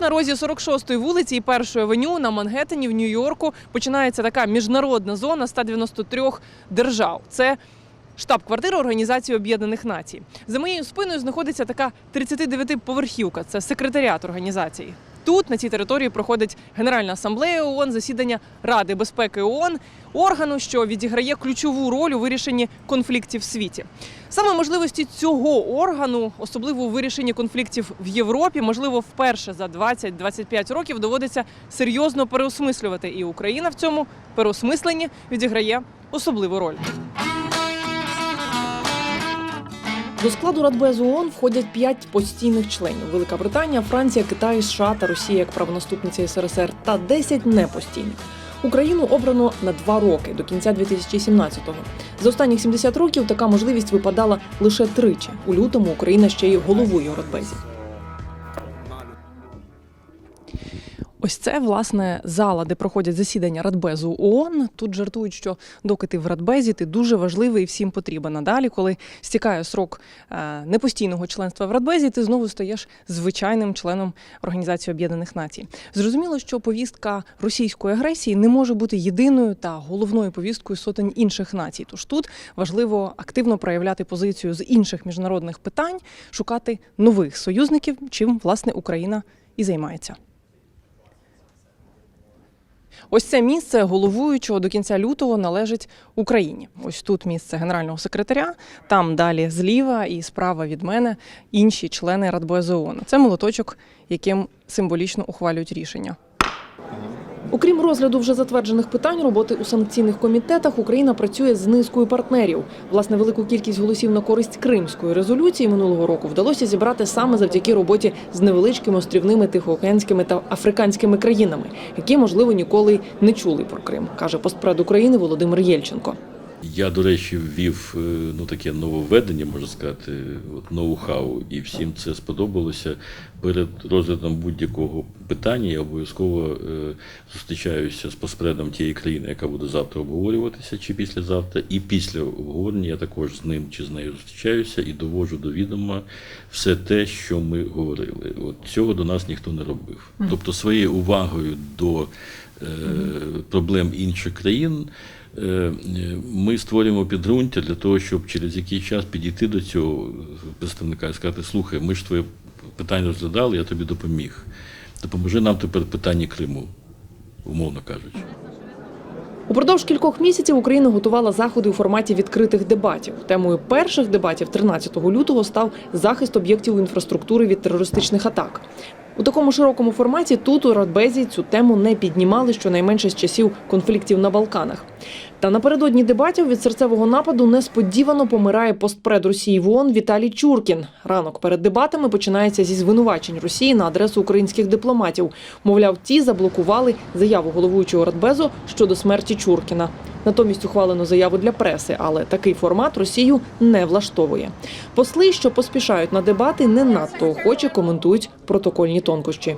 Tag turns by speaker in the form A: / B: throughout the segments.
A: На розі 46-ї вулиці і 1-ї авеню на Мангеттені в Нью-Йорку починається така міжнародна зона 193 держав. Це штаб-квартира Організації Об'єднаних Націй. За моєю спиною знаходиться така 39-поверхівка. Це секретаріат організації. Тут на цій території проходить Генеральна асамблея ООН, засідання Ради безпеки ООН, органу, що відіграє ключову роль у вирішенні конфліктів в світі. Саме можливості цього органу, особливо у вирішенні конфліктів в Європі, можливо, вперше за 20-25 років доводиться серйозно переосмислювати. І Україна в цьому переосмисленні відіграє особливу роль. До складу Радбезу ООН входять п'ять постійних членів: Велика Британія, Франція, Китай, США та Росія як правонаступниця СРСР та 10 непостійних. Україну обрано на два роки до кінця 2017-го. За останніх 70 років така можливість випадала лише тричі. У лютому Україна ще й головою Радбезі. Ось це власне зала, де проходять засідання Радбезу ООН. Тут жартують, що доки ти в Радбезі, ти дуже важливий і всім потрібен. А далі, коли стікає срок е, непостійного членства в Радбезі, ти знову стаєш звичайним членом Організації Об'єднаних Націй. Зрозуміло, що повістка російської агресії не може бути єдиною та головною повісткою сотень інших націй. Тож тут важливо активно проявляти позицію з інших міжнародних питань, шукати нових союзників, чим власне Україна і займається. Ось це місце головуючого до кінця лютого належить Україні. Ось тут місце генерального секретаря, там далі зліва і справа від мене інші члени Радбезу ООН. Це молоточок, яким символічно ухвалюють рішення. Окрім розгляду вже затверджених питань роботи у санкційних комітетах, Україна працює з низкою партнерів. Власне, велику кількість голосів на користь Кримської резолюції минулого року вдалося зібрати саме завдяки роботі з невеличкими острівними тихоокеанськими та африканськими країнами, які можливо ніколи не чули про Крим, каже постпред України Володимир Єльченко.
B: Я, до речі, ввів е, ну, таке нововведення, можна сказати, ноу-хау, і всім це сподобалося. Перед розглядом будь-якого питання я обов'язково е, зустрічаюся з поспредом тієї країни, яка буде завтра обговорюватися, чи післязавтра. І після обговорення я також з ним чи з нею зустрічаюся і довожу до відома все те, що ми говорили. От цього до нас ніхто не робив. Тобто своєю увагою до е, проблем інших країн. Е, Ми створюємо підґрунтя для того, щоб через який час підійти до цього представника і сказати: слухай, ми ж твоє питання розглядали, я тобі допоміг. Допоможи нам тепер в питанні Криму, умовно кажучи.
A: Упродовж кількох місяців Україна готувала заходи у форматі відкритих дебатів. Темою перших дебатів 13 лютого став захист об'єктів інфраструктури від терористичних атак. У такому широкому форматі тут у Радбезі цю тему не піднімали щонайменше з часів конфліктів на Балканах. Та напередодні дебатів від серцевого нападу несподівано помирає постпред Росії в ООН Віталій Чуркін. Ранок перед дебатами починається зі звинувачень Росії на адресу українських дипломатів. Мовляв, ті заблокували заяву головуючого Радбезу щодо смерті Чуркіна. Натомість ухвалено заяву для преси, але такий формат Росію не влаштовує. Посли, що поспішають на дебати, не надто охоче коментують протокольні тонкощі.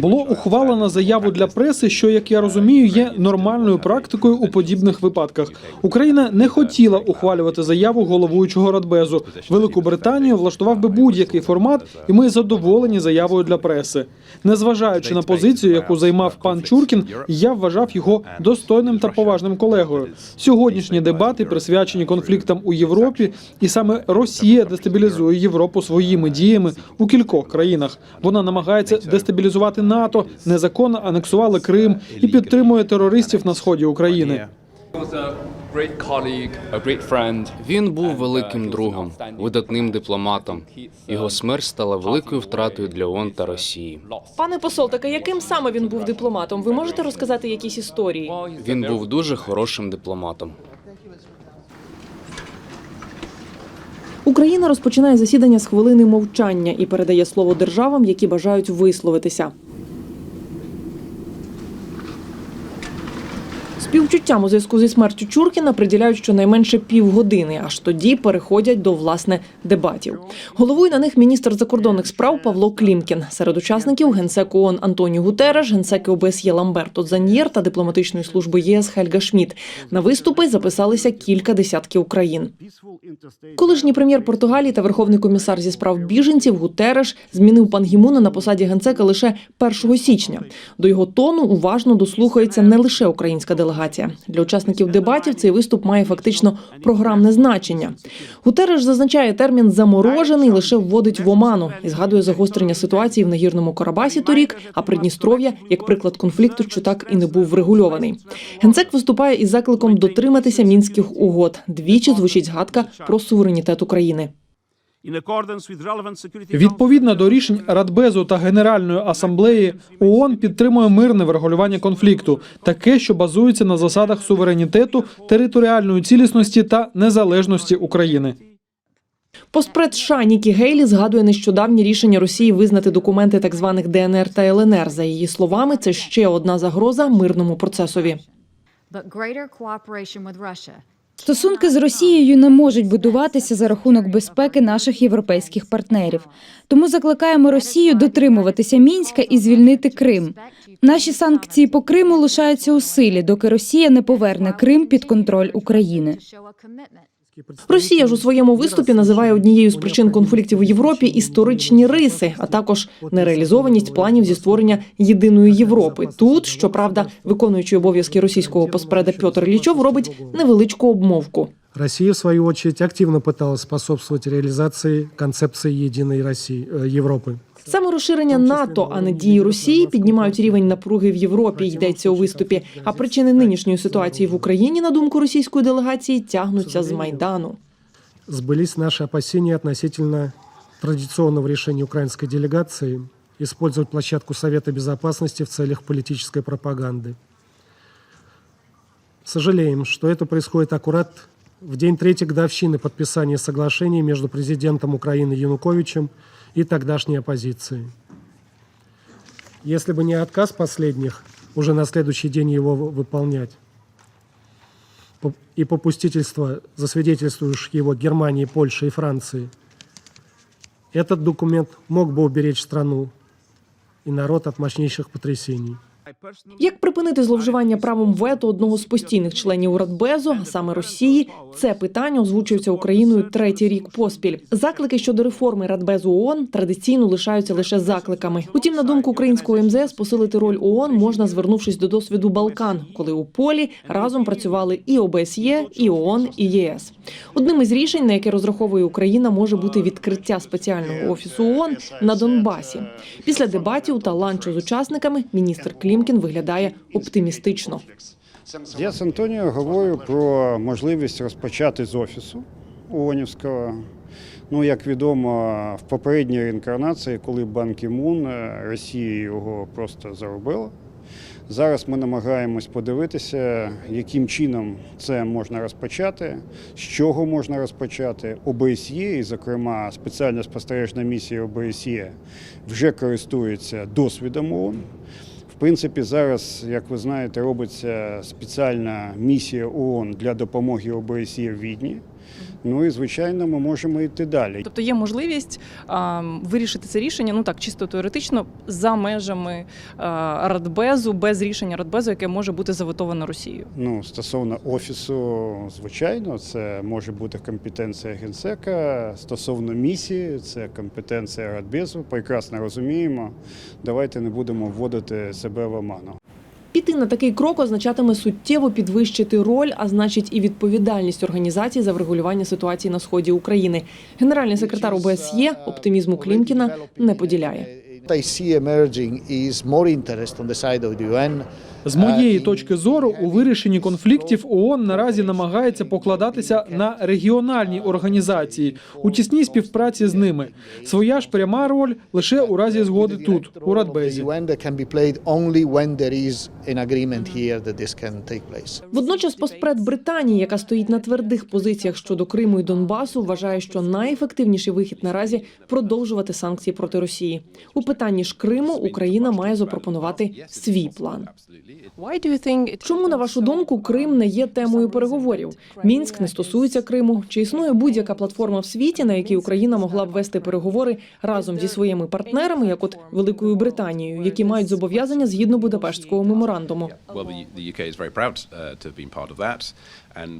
C: Було ухвалено заяву для преси, що, як я розумію, є нормальною практикою у подібних випадках. Україна не хотіла ухвалювати заяву головуючого радбезу. Велику Британію влаштував би будь-який формат, і ми задоволені заявою для преси. Незважаючи на позицію, яку займав пан Чуркін, я вважав його достойним та поважним колегою. Сьогоднішні дебати присвячені конфліктам у Європі, і саме Росія дестабілізує Європу своїми діями у кількох країнах. Вона намагається дестабілізувати НАТО, незаконно анексували Крим і підтримує терористів на сході України.
D: Він був великим другом, видатним дипломатом. Його смерть стала великою втратою для ООН та Росії.
A: Пане посол, таке яким саме він був дипломатом? Ви можете розказати якісь історії?
D: Він був дуже хорошим дипломатом.
A: Україна розпочинає засідання з хвилини мовчання і передає слово державам, які бажають висловитися. Співчуттям у зв'язку зі смертю Чуркіна приділяють щонайменше півгодини, аж тоді переходять до власне дебатів. Головує на них міністр закордонних справ Павло Клімкін. Серед учасників генсек ООН Антоні Гутереш, генсеки ОБСЄ Ламберто Заньєр та дипломатичної служби ЄС Хельга Шмідт. На виступи записалися кілька десятків країн. Колишній прем'єр Португалії та верховний комісар зі справ біженців Гутереш змінив пан Гімуна на посаді генсека лише 1 січня. До його тону уважно дослухається не лише українська делегація. Для учасників дебатів цей виступ має фактично програмне значення. Гутереш зазначає термін заморожений лише вводить в оману і згадує загострення ситуації в нагірному Карабасі торік, а Придністров'я як приклад конфлікту, що так і не був врегульований. Генсек виступає із закликом дотриматися мінських угод. Двічі звучить згадка про суверенітет України.
C: Відповідно до рішень Радбезу та Генеральної асамблеї ООН підтримує мирне врегулювання конфлікту, таке, що базується на засадах суверенітету, територіальної цілісності та незалежності України.
A: Постпред США Нікі Гейлі згадує нещодавнє рішення Росії визнати документи так званих ДНР та ЛНР. За її словами, це ще одна загроза мирному процесові.
E: Стосунки з Росією не можуть будуватися за рахунок безпеки наших європейських партнерів. Тому закликаємо Росію дотримуватися мінська і звільнити Крим. Наші санкції по Криму лишаються у силі, доки Росія не поверне Крим під контроль України.
F: To show a commitment.
A: Росія ж у своєму виступі називає однією з причин конфліктів у Європі історичні риси, а також нереалізованість планів зі створення єдиної Європи. Тут, щоправда, виконуючий обов'язки російського поспреда Пьотр Лічов робить невеличку обмовку.
G: Россия, в свою очередь, активно пыталась способствовать реализации концепции единой России, э, Европы.
A: Саме розширення НАТО, а не дії Росії, піднімають рівень напруги в Європі. Йдеться у виступі. А причини нинішньої ситуації в Україні, на думку російської делегації, тягнуться з майдану.
G: Сбылись наши опасения относительно традиционного решения украинской делегации использовать площадку Совета Безопасности в целях политической пропаганды. Сожалеем, что это происходит аккурат в день третьей годовщины подписания соглашения между президентом Украины Януковичем и тогдашней оппозицией. Если бы не отказ последних уже на следующий день его вы- выполнять, по- и попустительство засвидетельствующих его Германии, Польши и Франции, этот документ мог бы уберечь страну и народ от мощнейших потрясений.
A: Як припинити зловживання правом вето одного з постійних членів Радбезу, а саме Росії, це питання озвучується Україною третій рік поспіль. Заклики щодо реформи Радбезу ООН традиційно лишаються лише закликами. Утім, на думку українського МЗС, посилити роль ООН можна звернувшись до досвіду Балкан, коли у полі разом працювали і ОБСЄ, і ООН, і ЄС. Одним із рішень, на яке розраховує Україна, може бути відкриття спеціального офісу ООН на Донбасі. Після дебатів та ланчу з учасниками міністр Клімкін виглядає оптимістично.
H: Я з Антоніо говорю про можливість розпочати з офісу ООНівського. Ну, як відомо, в попередній реінкарнації, коли Бан Кі-мун, е, Росія його просто заробила. Зараз ми намагаємось подивитися, яким чином це можна розпочати, з чого можна розпочати. ОБСЄ, і, зокрема, спеціальна спостережна місія ОБСЄ вже користується досвідом ООН. Принципі, зараз, як ви знаєте, робиться спеціальна місія ООН для допомоги ОБСЄ в Відні. Ну і звичайно, ми можемо йти далі.
I: Тобто є можливість а, вирішити це рішення, ну так чисто теоретично, за межами а, Радбезу, без рішення Радбезу, яке може бути заветовано Росією.
H: Ну, стосовно офісу, звичайно, це може бути компетенція генсека. Стосовно місії, це компетенція Радбезу. Прекрасно розуміємо. Давайте не будемо вводити себе в оману.
A: Піти на такий крок означатиме суттєво підвищити роль, а значить і відповідальність організації за врегулювання ситуації на сході України. Генеральний секретар ОБСЄ оптимізму Клімкіна не поділяє.
C: З моєї точки зору, у вирішенні конфліктів ООН наразі намагається покладатися на регіональні організації у тісній співпраці з ними. Своя ж пряма роль лише у разі згоди тут, у Радбезі.
A: Водночас постпред Британії, яка стоїть на твердих позиціях щодо Криму і Донбасу, вважає, що найефективніший вихід наразі продовжувати санкції проти Росії. У питанні ж Криму Україна має запропонувати свій план. Чому на вашу думку Крим не є темою переговорів? Мінськ не стосується Криму. Чи існує будь-яка платформа в світі, на якій Україна могла б вести переговори разом зі своїми партнерами, як от Великою Британією, які мають зобов'язання згідно Будапештського меморандуму?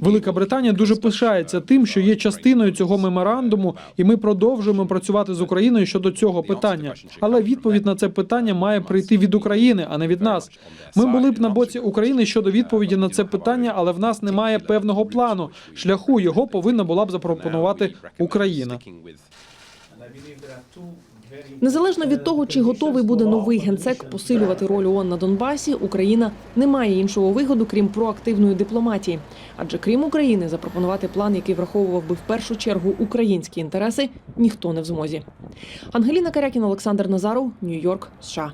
C: Велика Британія дуже пишається тим, що є частиною цього меморандуму, і ми продовжуємо працювати з Україною щодо цього питання. Але відповідь на це питання має прийти від України, а не від нас. Ми були б на боці України щодо відповіді на це питання, але в нас немає певного плану. Шляху його повинна була б запропонувати Україна.
A: Незалежно від того, чи готовий буде новий генсек посилювати роль ООН на Донбасі, Україна не має іншого виходу, крім проактивної дипломатії. Адже крім України, запропонувати план, який враховував би в першу чергу українські інтереси, ніхто не в змозі. Ангеліна Карякіна, Олександр Назаров, Нью-Йорк, США.